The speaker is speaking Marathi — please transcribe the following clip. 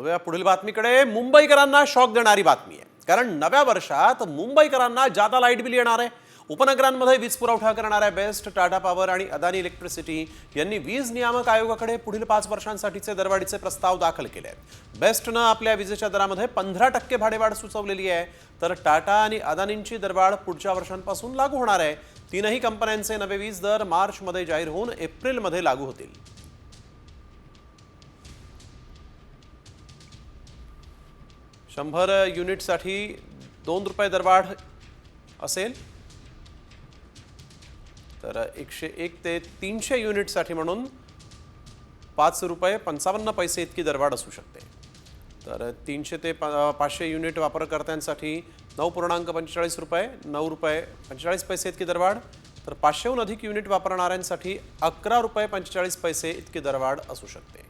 वळूया पुढील बातमीकडे. मुंबईकरांना शॉक देणारी बातमी आहे. कारण नव्या वर्षात मुंबईकरांना जादा लाइट बिल येणार आहे. उपनगरांमध्ये वीज पुरवठा करणाऱ्या बेस्ट टाटा पॉवर आणि अदानी इलेक्ट्रिसिटी यांनी वीज नियामक आयोगाकडे पुढील पाच वर्षांसाठीचे दरवाढीचे प्रस्ताव दाखल केले आहेत. बेस्टनं आपल्या विजेच्या दरामध्ये पंधरा टक्के भाडेवाढ सुचवलेली आहे. तर टाटा आणि अदानींची दरवाढ पुढच्या वर्षांपासून लागू होणार आहे. तीनही कंपन्यांचे नवे वीज दर मार्चमध्ये जाहीर होऊन एप्रिलमध्ये लागू होतील. शंभर युनिटसाठी दोन रुपये दरवाढ असेल. तर एकशे एक ते तीनशे युनिटसाठी म्हणून पाच रुपये पंचावन्न पैसे इतकी दरवाढ असू शकते. तर तीनशे ते पा पाचशे युनिट वापरकर्त्यांसाठी नऊ पूर्णांक पंचेचाळीस रुपये नऊ रुपये पंचेचाळीस पैसे इतकी दरवाढ. तर पाचशेहून अधिक युनिट वापरणाऱ्यांसाठी अकरा रुपये पंचेचाळीस पैसे इतकी दरवाढ असू शकते.